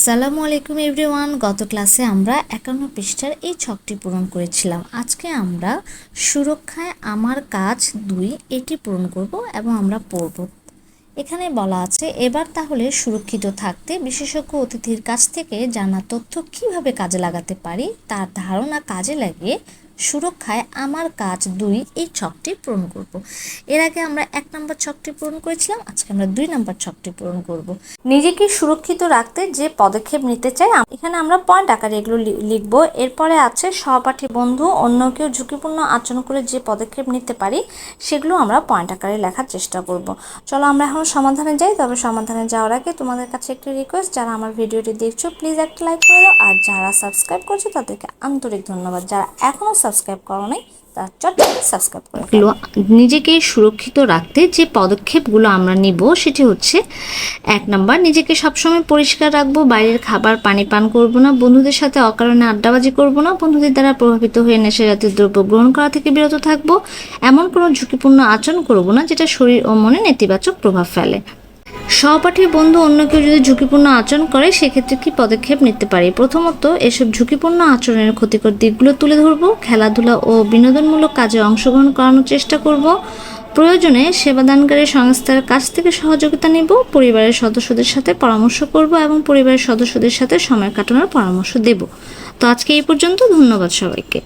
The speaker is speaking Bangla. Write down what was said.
আসসালামু আলাইকুম এভরিওয়ান। গত ক্লাসে আমরা একান্ন পৃষ্ঠার এই ছকটি পূরণ করেছিলাম। আজকে আমরা সুরক্ষায় আমার কাজ দুই, এটি পূরণ করব এবং আমরা পড়ব। এখানে বলা আছে, এবার তাহলে সুরক্ষিত থাকতে বিশেষজ্ঞ অতিথির কাছ থেকে জানা তথ্য কীভাবে কাজে লাগাতে পারি? তার ধারণা কাজে লাগিয়ে সুরক্ষায় আমার কাজ দুই, এই ছকটি পূরণ করব। এর আগে আমরা এক নম্বর ছকটি পূরণ করেছিলাম, আজকে আমরা দুই নম্বর ছকটি পূরণ করব। নিজেকে সুরক্ষিত রাখতে যে পদক্ষেপ নিতে চাই এখানে আমরা পয়েন্ট আকারে এগুলো লিখব। এরপরে আছে সহপাঠী বন্ধু, অন্য কেউ ঝুঁকিপূর্ণ আচরণ করে যে পদক্ষেপ নিতে পারি, সেগুলো আমরা পয়েন্ট আকারে লেখার চেষ্টা করব। চলো আমরা এখন সমাধানে যাই, তবে সমাধানে যাওয়ার আগে তোমাদের কাছে একটি রিকোয়েস্ট যারা আমার ভিডিওটি দেখছ প্লিজ একটা লাইক করে দাও। আর যারা সাবস্ক্রাইব করছ, তাদেরকে আন্তরিক ধন্যবাদ। যারা এখনও সাবস্ক্রাইব করো নাই তারা চটপট সাবস্ক্রাইব করে। নিজেকে সুরক্ষিত রাখতে যে পদক্ষেপগুলো আমরা নিব, সেটি হচ্ছে, এক নাম্বার, নিজেকে সবসময় পরিষ্কার রাখব, বাইরের খাবার পানি পান করব না, বন্ধুদের সাথে অকারণে আড্ডাবাজি করব না, বন্ধুদের দ্বারা প্রভাবিত হয়ে নেশা জাতীয় দ্রব্য গ্রহণ করা থেকে বিরত থাকব, এমন কোনো ঝুঁকিপূর্ণ আচরণ করব না, যেটা শরীর ও মনে নেতিবাচক প্রভাব ফেলে সহপাঠী বন্ধু অন্য কেউ যদি ঝুঁকিপূর্ণ আচরণ করে, সেক্ষেত্রে কি পদক্ষেপ নিতে পারি? প্রথমত, এসব ঝুঁকিপূর্ণ আচরণের ক্ষতিকর দিকগুলো তুলে ধরবো, খেলাধুলা ও বিনোদনমূলক কাজে অংশগ্রহণ করানোর চেষ্টা করব। প্রয়োজনে সেবাদানকারী সংস্থার কাছ থেকে সহযোগিতা নেব, পরিবারের সদস্যদের সাথে পরামর্শ করব এবং পরিবারের সদস্যদের সাথে সময় কাটানোর পরামর্শ দেব। তো আজকে এই পর্যন্ত, ধন্যবাদ সবাইকে।